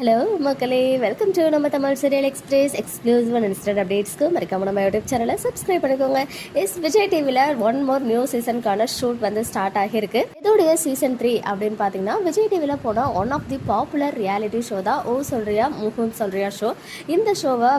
Hello மக்களே. Welcome to நம்ம Tamil serial express exclusive and instant அப்டேட்ஸ்க்கு மறக்காம நம்ம யூடியூப் சேனலை சப்ஸ்கிரைப் பண்ணிக்கோங்க. எஸ் விஜய் டிவியில் ஒன் மோர் நியூ சீசனுக்கான ஷூட் வந்து ஸ்டார்ட் ஆகியிருக்கு. இதோடைய சீசன் த்ரீ அப்படின்னு பார்த்தீங்கன்னா விஜய் டிவியில் போனால் one of the popular reality show தான் ஓ சொல்றியா முகுந்த் சொல்றியா ஷோ இந்த ஷோவை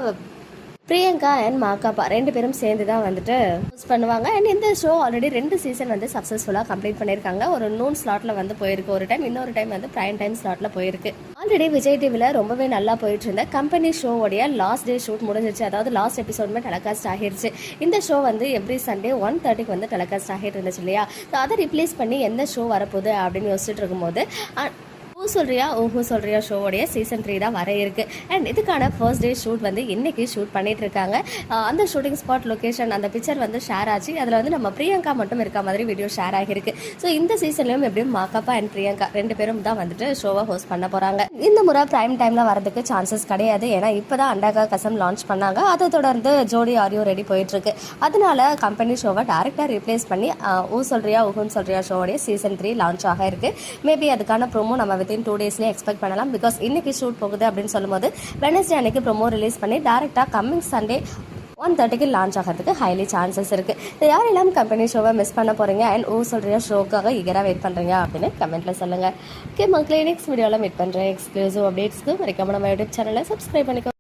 பிரியங்கா அண்ட் மாக்காப்பா ரெண்டு பேரும் சேர்ந்து தான் வந்துட்டு யூஸ் பண்ணுவாங்க. அண்ட் இந்த ஷோ ஆல்ரெடி ரெண்டு சீசன் வந்து சக்ஸஸ்ஃபுல்லாக கம்ப்ளீட் பண்ணியிருக்காங்க. ஒரு நூன் ஸ்லாட்டில் வந்து போயிருக்கு ஒரு டைம் இன்னொரு டைம் வந்து ப்ரைம் டைம் ஸ்லாட்டில் போயிருக்கு. ஆல்ரெடி விஜய் டிவியில் ரொம்பவே நல்லா போயிட்டு இருந்த கம்பெனி ஷோவோடைய லாஸ்ட் டே ஷூட் முடிஞ்சிச்சு அதாவது லாஸ்ட் எபிசோடுமே டெலகாஸ்ட் ஆகிருச்சு. இந்த ஷோ வந்து எவ்ரி சண்டே ஒன் தேர்ட்டிக்கு வந்து டெலகாஸ்ட் ஆகிட்டு இருந்துச்சு இல்லையா? ஸோ அதை ரிப்ளேஸ் பண்ணி எந்த ஷோ வரப்போகுது அப்படின்னு யோசிச்சுட்டு இருக்கும்போது ஓ சொல்றியா? ஓஹோ சொல்றியா? ஷோவோடைய சீசன் த்ரீ தான் வர இருக்கு. அண்ட் இதுக்கான ஃபர்ஸ்ட் டே ஷூட் வந்து இன்னைக்கு ஷூட் பண்ணிட்டு இருக்காங்க. அந்த ஷூட்டிங் ஸ்பாட் லொகேஷன் அந்த பிக்சர் வந்து ஷேர் ஆச்சு. அதில் வந்து நம்ம பிரியங்கா மட்டும் இருக்க மாதிரி வீடியோ ஷேர் ஆகியிருக்கு. ஸோ இந்த சீசன்லையும் எப்படியும் மாக்கப்பா அண்ட் பிரியங்கா ரெண்டு பேரும் தான் வந்துட்டு ஷோவை ஹோஸ்ட் பண்ண போறாங்க. இந்த முறை பிரைம் டைம்ல வரதுக்கு சான்சஸ் கிடையாது. ஏன்னா இப்போதான் அண்டாகா கசம் லான்ச் பண்ணாங்க. அதை தொடர்ந்து ஜோடி ஆரியோ ரெடி போயிட்டு இருக்கு. அதனால கம்பெனி ஷோவை டேரெக்டாக ரீப்ளேஸ் பண்ணி ஊ சொல்றியா ஊஹுன்னு சொல்றியா ஷோவோடைய சீசன் த்ரீ லான்ச் ஆக இருக்கு. மேபி அதுக்கான ப்ரோமோ நம்ம வித்தின் டூ டேஸ்லேயே எக்ஸ்பெக்ட் பண்ணலாம். பிகாஸ் இன்னைக்கு ஷூட் போகுது அப்படின்னு சொல்லும்போது வெனஸ்டே அன்னைக்கு ப்ரோமோ ரிலீஸ் பண்ணி டேரெக்டாக கம்மிங் சண்டே ஒன் தேர்ட்டிக்கு லான்ச் ஆகிறதுக்கு ஹைலி சான்சஸ் இருக்குது யாரெல்லாம் கம்பெனி ஷோவை மிஸ் பண்ண போகிறீங்க அண்ட் ஓ சொல்கிற ஷோக்காக ஈகராக வெயிட் பண்ணுறீங்க அப்படின்னு கமெண்ட்டில் சொல்லுங்கள் ஓகே மக்களே நெக்ஸ்ட் வீடியோவில் மீட் பண்ணுறேன் எக்ஸ்க்ளூசிவ் அப்டேட்ஸ்க்கு மறக்காம நம்ம யூடியூப் சேனலை சப்ஸ்கிரைப் பண்ணிக்கோ